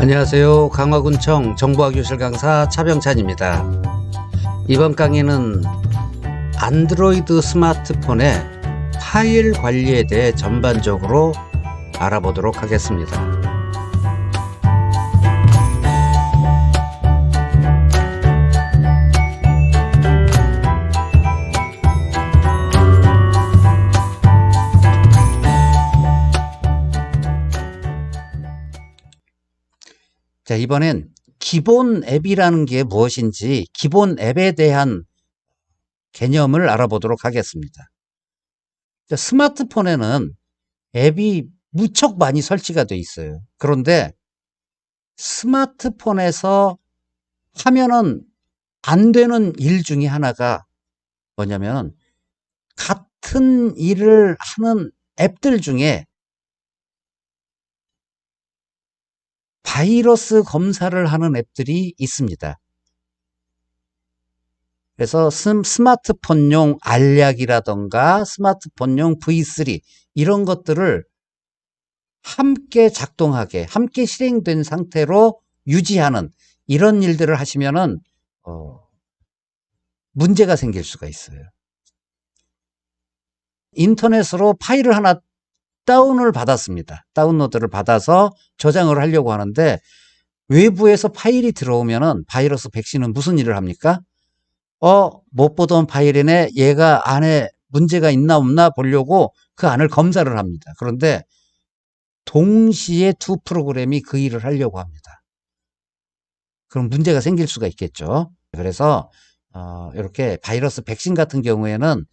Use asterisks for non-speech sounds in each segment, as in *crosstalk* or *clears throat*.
안녕하세요. 강화군청 정보학교실 강사 차병찬입니다. 이번 강의는 안드로이드 스마트폰의 파일 관리에 대해 전반적으로 알아보도록 하겠습니다. 자, 이번엔 기본 앱이라는 게 무엇인지 기본 앱에 대한 개념을 알아보도록 하겠습니다. 자, 스마트폰에는 앱이 무척 많이 설치가 되어 있어요. 그런데 스마트폰에서 하면은 안 되는 일 중에 하나가 뭐냐면 같은 일을 하는 앱들 중에 바이러스 검사를 하는 앱들이 있습니다. 그래서 스- 스마트폰용 알약이라던가 스마트폰용 V3 이런 것들을 함께 작동하게, 함께 실행된 상태로 유지하는 이런 일들을 하시면은 어, 문제가 생길 수가 있어요. 인터넷으로 파일을 하나 다운을 받았습니다. 다운로드를 받아서 저장을 하려고 하는데 외부에서 파일이 들어오면은 바이러스 백신은 무슨 일을 합니까? 어, 못 보던 파일이네. 얘가 안에 문제가 있나 없나 보려고 그 안을 검사를 합니다. 그런데 동시에 두 프로그램이 그 일을 하려고 합니다. 그럼 문제가 생길 수가 있겠죠. 그래서 어, 이렇게 바이러스 백신 같은 경우에는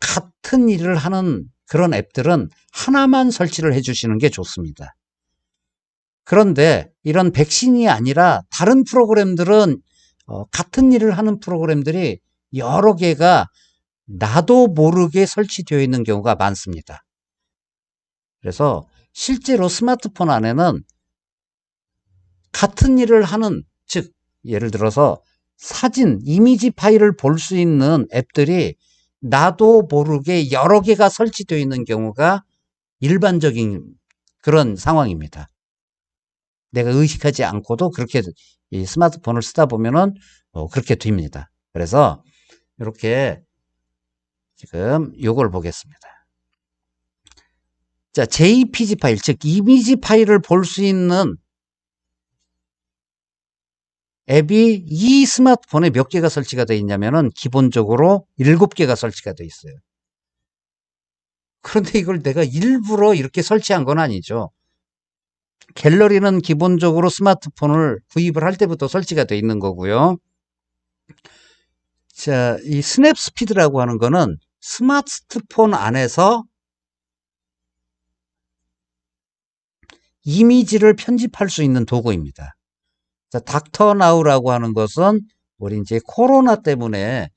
같은 일을 하는 그런 앱들은 하나만 설치를 해주시는 게 좋습니다. 그런데 이런 백신이 아니라 다른 프로그램들은 어, 같은 일을 하는 프로그램들이 여러 개가 나도 모르게 설치되어 있는 경우가 많습니다. 그래서 실제로 스마트폰 안에는 같은 일을 하는, 즉, 예를 들어서 사진, 이미지 파일을 볼 수 있는 앱들이 나도 모르게 여러 개가 설치되어 있는 경우가 일반적인 그런 상황입니다. 내가 의식하지 않고도 그렇게 이 스마트폰을 쓰다 보면은 어, 그렇게 됩니다. 그래서 이렇게 지금 요걸 보겠습니다. 자, JPG 파일, 즉 이미지 파일을 볼 수 있는 앱이 이 스마트폰에 몇 개가 설치가 되어 있냐면은 기본적으로 7개가 설치가 되어 있어요. 그런데 이걸 내가 일부러 이렇게 설치한 건 아니죠. 갤러리는 기본적으로 스마트폰을 구입을 할 때부터 설치가 되어 있는 거고요. 자, 이 스냅 스피드라고 하는 거는 스마트폰 안에서 이미지를 편집할 수 있는 도구입니다. 자, 닥터 나우라고 하는 것은 우리 이제 코로나 때문에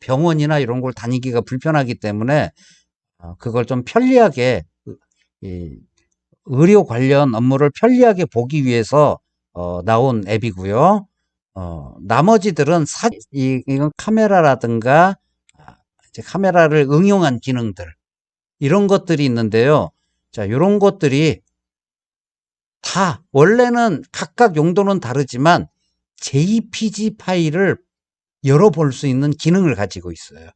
병원이나 이런 걸 다니기가 불편하기 때문에 어, 그걸 좀 편리하게 이 의료 관련 업무를 편리하게 보기 위해서 어, 나온 앱이고요. 어, 나머지들은 사, 이, 이건 카메라라든가 아, 이제 카메라를 응용한 기능들 이런 것들이 있는데요. 자, 이런 것들이 다 원래는 각각 용도는 다르지만 JPG 파일을 열어볼 수 있는 기능을 가지고 있어요.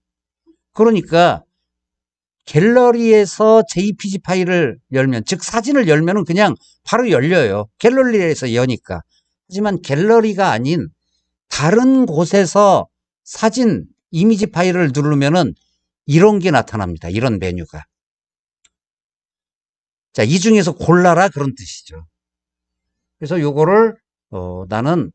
그러니까 갤러리에서 JPG 파일을 열면, 즉 사진을 열면은 그냥 바로 열려요. 갤러리에서 여니까. 하지만 갤러리가 아닌 다른 곳에서 사진, 이미지 파일을 누르면은 이런 게 나타납니다. 이런 메뉴가. 자, 이 중에서 골라라 그런 뜻이죠. 그래서 요거를 어, 나는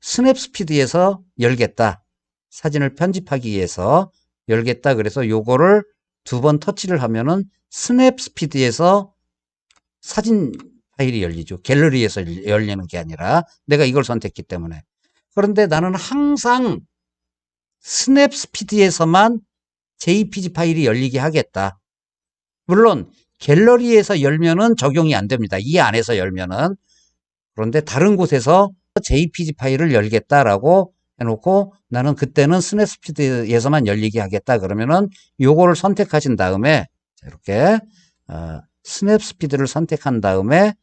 스냅 스피드에서 열겠다. 사진을 편집하기 위해서 열겠다. 그래서 요거를 두 번 터치를 하면은 스냅 스피드에서 사진 파일이 열리죠. 갤러리에서 열리는 게 아니라 내가 이걸 선택했기 때문에. 그런데 나는 항상 스냅 스피드에서만 JPG 파일이 열리게 하겠다. 물론 갤러리에서 열면은 적용이 안 됩니다. 이 안에서 열면은. 그런데 다른 곳에서 JPG 파일을 열겠다라고 해놓고 나는 그때는 스냅스피드에서만 열리게 하겠다 그러면은 요거를 선택하신 다음에 이렇게 어, 스냅스피드를 선택한 다음에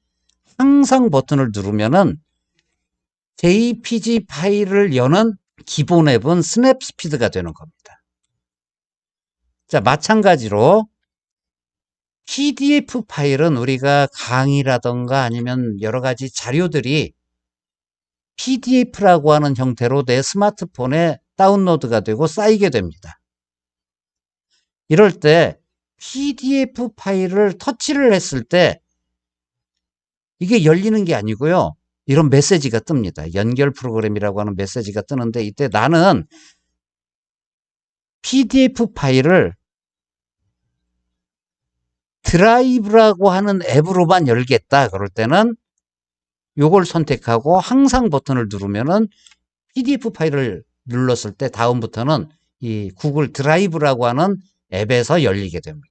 항상 버튼을 누르면은 JPG 파일을 여는 기본 앱은 스냅스피드가 되는 겁니다. 자, 마찬가지로 PDF 파일은 우리가 강의라던가 아니면 여러 가지 자료들이 PDF라고 하는 형태로 내 스마트폰에 다운로드가 되고 쌓이게 됩니다. 이럴 때 PDF 파일을 터치를 했을 때 이게 열리는 게 아니고요. 이런 메시지가 뜹니다. 연결 프로그램이라고 하는 메시지가 뜨는데 이때 나는 PDF 파일을 드라이브라고 하는 앱으로만 열겠다. 그럴 때는 요걸 선택하고 항상 버튼을 누르면은 PDF 파일을 눌렀을 때 다음부터는 이 구글 드라이브라고 하는 앱에서 열리게 됩니다.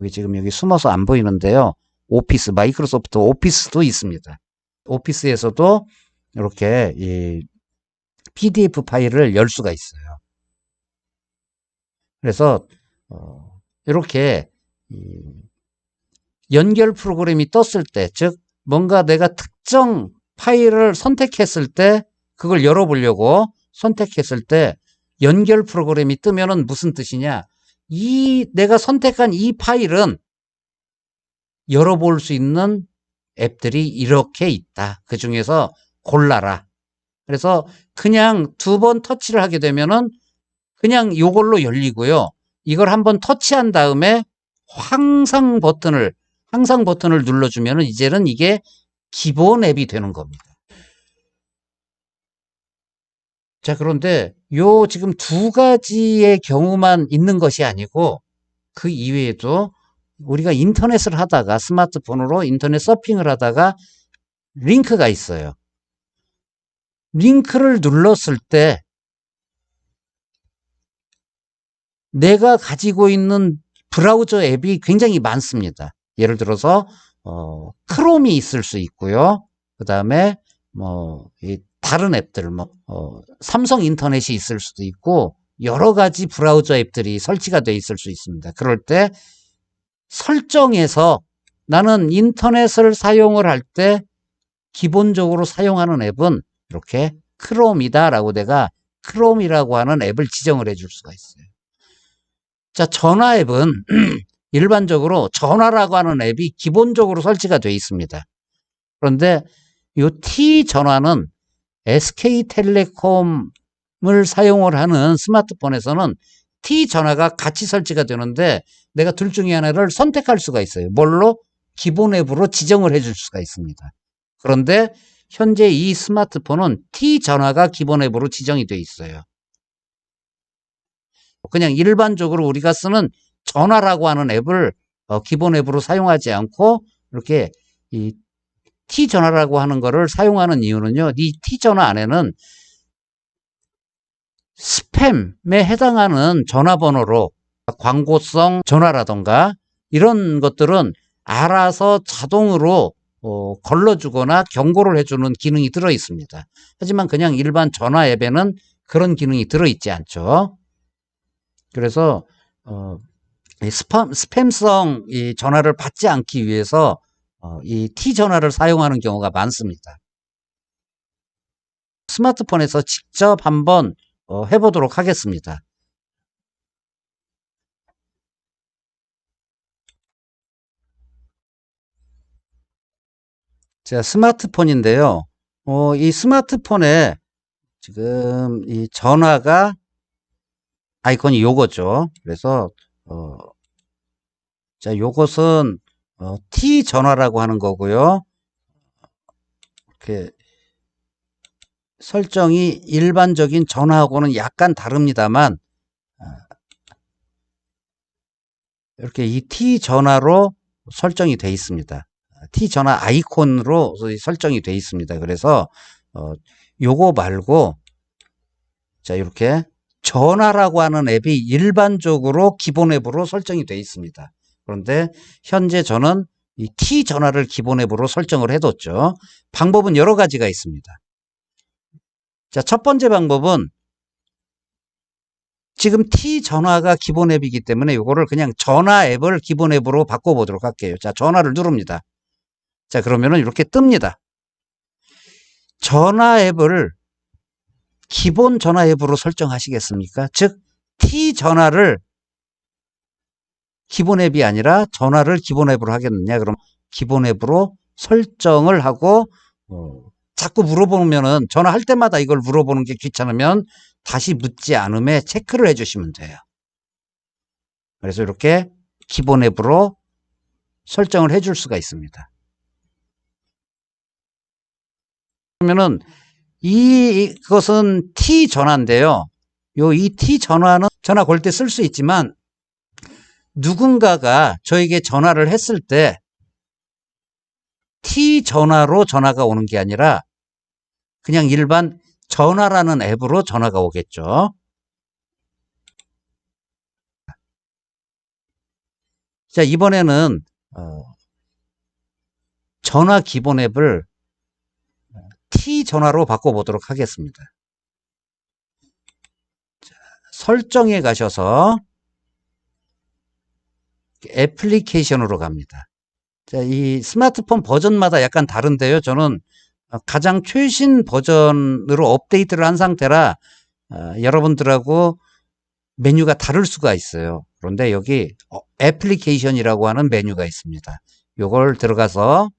여기 지금 여기 숨어서 안 보이는데요. 오피스, 마이크로소프트 오피스도 있습니다. 오피스에서도 이렇게 이 PDF 파일을 열 수가 있어요. 그래서 어, 이렇게 이 연결 프로그램이 떴을 때, 즉 뭔가 내가 특정 파일을 선택했을 때 그걸 열어보려고 선택했을 때 연결 프로그램이 뜨면은 무슨 뜻이냐? 이 내가 선택한 이 파일은 열어볼 수 있는 앱들이 이렇게 있다. 그 중에서 골라라. 그래서 그냥 두 번 터치를 하게 되면은 그냥 요걸로 열리고요. 이걸 한번 터치한 다음에 항상 버튼을 항상 버튼을 눌러주면은 이제는 이게 기본 앱이 되는 겁니다. 자, 그런데 요 지금 두 가지의 경우만 있는 것이 아니고 그 이외에도 우리가 인터넷을 하다가 스마트폰으로 인터넷 서핑을 하다가 링크가 있어요. 링크를 눌렀을 때 내가 가지고 있는 브라우저 앱이 굉장히 많습니다. 예를 들어서 어, 크롬이 있을 수 있고요. 그 다음에 뭐 다른 앱들, 뭐 어, 삼성 인터넷이 있을 수도 있고 여러 가지 브라우저 앱들이 설치가 되어 있을 수 있습니다. 그럴 때 설정에서 나는 인터넷을 사용을 할 때 기본적으로 사용하는 앱은 이렇게 크롬이다라고 내가 크롬이라고 하는 앱을 지정을 해 줄 수가 있어요. 자, 전화 앱은 *clears throat* *clears throat* 일반적으로 전화라고 하는 앱이 기본적으로 설치가 되어 있습니다. 그런데 이 T 전화는 SK텔레콤을 사용을 하는 스마트폰에서는 T 전화가 같이 설치가 되는데 내가 둘 중에 하나를 선택할 수가 있어요. 뭘로? 기본 앱으로 지정을 해줄 수가 있습니다. 그런데 현재 이 스마트폰은 T 전화가 기본 앱으로 지정이 되어 있어요. 그냥 일반적으로 우리가 쓰는 전화라고 하는 앱을 어, 기본 앱으로 사용하지 않고 이렇게 이 T 전화라고 하는 거를 사용하는 이유는요. 이 T 전화 안에는 스팸에 해당하는 전화번호로 광고성 전화라던가 이런 것들은 알아서 자동으로 어, 걸러주거나 경고를 해주는 기능이 들어 있습니다. 하지만 그냥 일반 전화 앱에는 그런 기능이 들어 있지 않죠. 그래서 어, 스팸, 스팸성 이 전화를 받지 않기 위해서 어, 이 T 전화를 사용하는 경우가 많습니다. 스마트폰에서 직접 한번 어, 해보도록 하겠습니다. 자, 스마트폰인데요. 어, 이 스마트폰에 지금 이 전화가 아이콘이 요거죠. 그래서 어, 자, 요것은 어, T 전화라고 하는 거고요. 이렇게 설정이 일반적인 전화하고는 약간 다릅니다만 아, 이렇게 이 T 전화로 설정이 되어 있습니다. T 전화 아이콘으로 설정이 되어 있습니다. 그래서 어, 요거 말고 자 이렇게 전화라고 하는 앱이 일반적으로 기본 앱으로 설정이 되어 있습니다. 그런데 현재 저는 이 T 전화를 기본 앱으로 설정을 해뒀죠. 방법은 여러 가지가 있습니다. 자, 첫 번째 방법은 지금 T 전화가 기본 앱이기 때문에 이거를 그냥 전화 앱을 기본 앱으로 바꿔보도록 할게요. 자, 전화를 누릅니다. 자, 그러면은 이렇게 뜹니다. 전화 앱을 기본 전화 앱으로 설정하시겠습니까? 즉, T 전화를 기본 앱이 아니라 전화를 기본 앱으로 하겠느냐? 그럼 기본 앱으로 설정을 하고, 어, 자꾸 물어보면은 전화할 때마다 이걸 물어보는 게 귀찮으면 다시 묻지 않음에 체크를 해주시면 돼요. 그래서 이렇게 기본 앱으로 설정을 해줄 수가 있습니다. 그러면은 이것은 T 전화인데요. 요 이 T 전화는 전화 걸 때 쓸 수 있지만 누군가가 저에게 전화를 했을 때 T 전화로 전화가 오는 게 아니라 그냥 일반 전화라는 앱으로 전화가 오겠죠. 자, 이번에는 어, 전화 기본 앱을 T 전화로 바꿔보도록 하겠습니다. 자, 설정에 가셔서 애플리케이션으로 갑니다. 자, 이 스마트폰 버전마다 약간 다른데요. 저는 가장 최신 버전으로 업데이트를 한 상태라 어, 여러분들하고 메뉴가 다를 수가 있어요. 그런데 여기 어, 애플리케이션이라고 하는 메뉴가 있습니다. 요걸 들어가서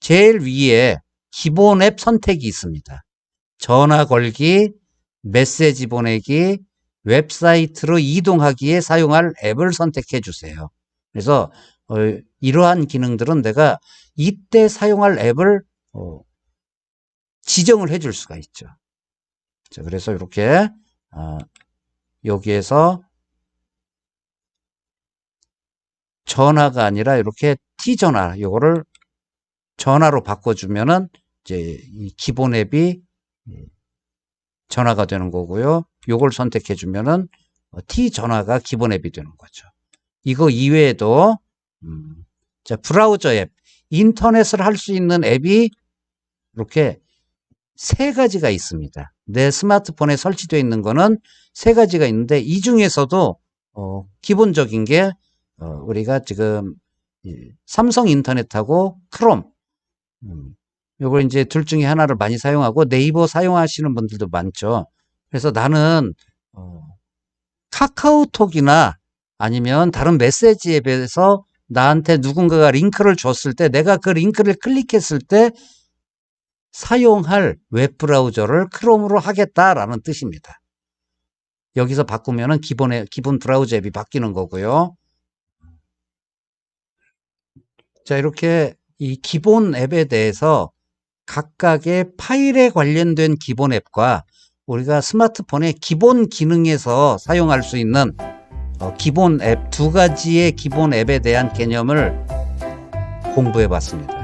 제일 위에 기본 앱 선택이 있습니다. 전화 걸기, 메시지 보내기, 웹사이트로 이동하기에 사용할 앱을 선택해 주세요. 그래서 어, 이러한 기능들은 내가 이때 사용할 앱을 어, 지정을 해 줄 수가 있죠. 자, 그래서 이렇게 어, 여기에서 전화가 아니라 이렇게 T 전화 요거를 전화로 바꿔주면은 이제 이 기본 앱이 전화가 되는 거고요. 요걸 선택해 주면은 T 전화가 기본 앱이 되는 거죠. 이거 이외에도 음, 자 브라우저 앱, 인터넷을 할 수 있는 앱이 이렇게 세 가지가 있습니다. 내 스마트폰에 설치되어 있는 거는 세 가지가 있는데 이 중에서도 어, 기본적인 게 어, 우리가 지금 이 삼성 인터넷하고 크롬 음, 요걸 이제 둘 중에 하나를 많이 사용하고 네이버 사용하시는 분들도 많죠. 그래서 나는 어, 카카오톡이나 아니면 다른 메시지 앱에서 나한테 누군가가 링크를 줬을 때 내가 그 링크를 클릭했을 때 사용할 웹브라우저를 크롬으로 하겠다라는 뜻입니다. 여기서 바꾸면은 기본의 기본 브라우저 앱이 바뀌는 거고요. 자, 이렇게 이 기본 앱에 대해서 각각의 파일에 관련된 기본 앱과 우리가 스마트폰의 기본 기능에서 사용할 수 있는 어, 기본 앱 두 가지의 기본 앱에 대한 개념을 공부해 봤습니다.